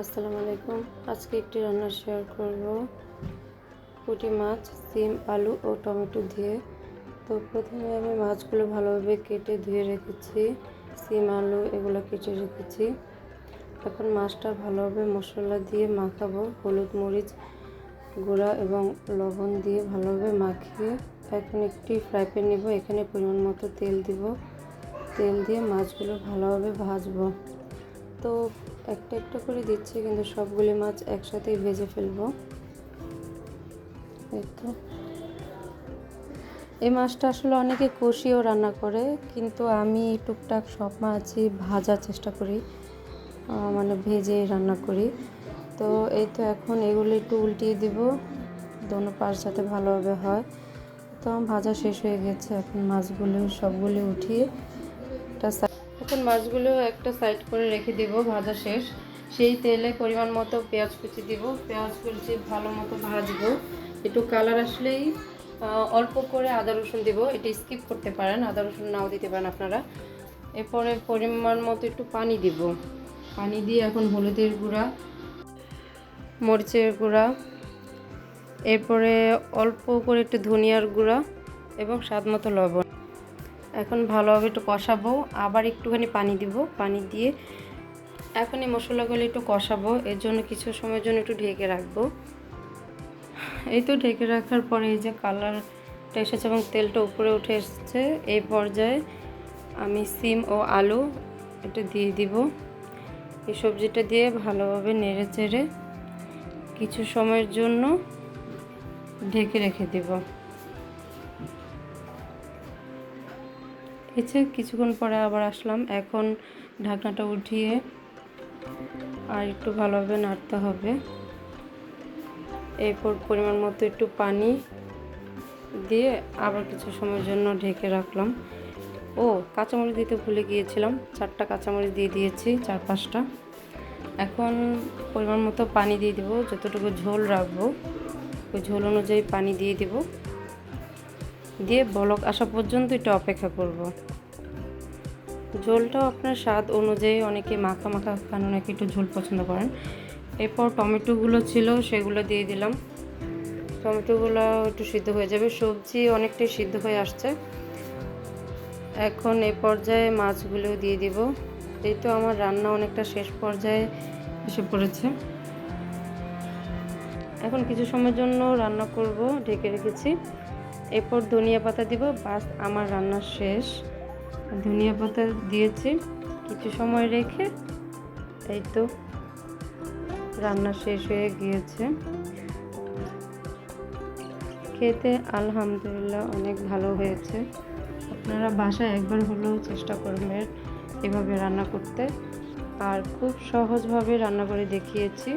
আসসালামু আলাইকুম। আজকে একটি রান্না শেয়ার করব। পুঁটি মাছ, সিম, আলু ও টমেটো দিয়ে। তো প্রথমে আমি মাছগুলো ভালোভাবে কেটে ধুয়ে রেখেছি। সিম, আলু এগুলো কেটে রেখেছি। এখন মাছটা ভালোভাবে মশলা দিয়ে মাখাবো। হলুদ মরিচ গুঁড়া এবং লবণ দিয়ে ভালোভাবে মাখিয়ে এখন একটি ফ্রাই প্যান নেব। এখানে পরিমাণ মতো তেল দিব। তেল দিয়ে মাছগুলো ভালোভাবে ভাজবো। তো একটা একটা করে দিচ্ছি, কিন্তু সবগুলি মাছ একসাথেই ভেজে ফেলব। তো। এই মাছটা আসলে অনেকে কষিয়েও রান্না করে, কিন্তু আমি টুকটাক সব মাছই ভাজার চেষ্টা করি মানে ভেজে রান্না করি। তো এই তো এখন এগুলো একটু উল্টিয়ে দিব, দোনো পাশ যাতে ভালোভাবে হয়। তো ভাজা শেষ হয়ে গেছে, এখন মাছগুলো সবগুলি উঠিয়ে একটা এখন মাছগুলো একটা সাইড করে রেখে দিব, ভাজা শেষ। সেই তেলে পরিমাণ মতো পেঁয়াজ কুচি দিব। পেঁয়াজ কুচি ভালো মতো ভাজবো। একটু কালার আসলেই অল্প করে আদা রসুন দিব। এটা স্কিপ করতে পারেন, আদা রসুন নাও দিতে পারেন আপনারা। এরপরে পরিমাণ মতো একটু পানি দিব। পানি দিয়ে এখন হলুদের গুঁড়া, মরিচের গুঁড়া, এরপরে অল্প করে একটু ধনিয়ার গুঁড়া এবং স্বাদ মতো লবণ। এখন ভালোভাবে একটু কষাবো। আবার একটুখানি পানি দিব। পানি দিয়ে এখন এই মশলাগুলো একটু কষাবো। এর জন্য কিছু সময়ের জন্য একটু ঢেকে রাখব। এই তো ঢেকে রাখার পরে এই যে কালারটা এসেছে এবং তেলটা উপরে উঠে এসেছে, এই পর্যায়ে আমি সিম ও আলু এটা দিয়ে দিব। এই সবজিটা দিয়ে ভালোভাবে নেড়ে চেড়ে কিছু সময়ের জন্য ঢেকে রেখে দেব। এসে কিছুক্ষণ পরে আবার আসলাম। এখন ঢাকনাটা উঠিয়ে আর একটু ভালোভাবে নাড়তে হবে। এরপর পরিমাণ মতো একটু পানি দিয়ে আবার কিছু সময়ের জন্য ঢেকে রাখলাম। ও, কাঁচামরিচ দিতে ভুলে গিয়েছিলাম। চারটা কাঁচামরিচ দিয়ে দিয়েছি, চার পাঁচটা। এখন পরিমাণ মতো পানি দিয়ে দেবো। যতটুকু ঝোল রাখব, ওই ঝোল অনুযায়ী পানি দিয়ে দিব। দিয়ে বলক আসা পর্যন্ত একটু অপেক্ষা করব। ঝোলটাও আপনার স্বাদ অনুযায়ী অনেকে মাখা মাখা খান, অনেকে একটু ঝোল পছন্দ করেন। এরপর টমেটোগুলো ছিল, সেগুলো দিয়ে দিলাম। টমেটোগুলো একটু সিদ্ধ হয়ে যাবে। সবজি অনেকটাই সিদ্ধ হয়ে আসছে। এখন এ পর্যায়ে মাছগুলো দিয়ে দিব। এই তো আমার রান্না অনেকটা শেষ পর্যায়ে এসে পড়েছে। এখন কিছু সময়ের জন্য রান্না করব, ঢেকে রেখেছি। এরপর ধনিয়া পাতা দিব। বাস, আমার রান্না শেষ। ধনিয়া পাতা দিয়েছি কিছু সময় রেখে এই তো রান্না শেষ হয়ে গিয়েছে। খেতে আলহামদুলিল্লাহ অনেক ভালো হয়েছে। আপনারা বাসায় একবার হলেও চেষ্টা করবেন এভাবে রান্না করতে। আর খুব সহজভাবে রান্না করে দেখিয়েছি।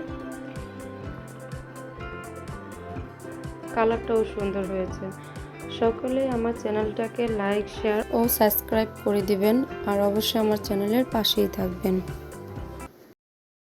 কালারটাও সুন্দর হয়েছে। সকলে আমার চ্যানেলটাকে লাইক, শেয়ার ও সাবস্ক্রাইব করে দিবেন আর অবশ্যই আমার চ্যানেলের পাশেই থাকবেন।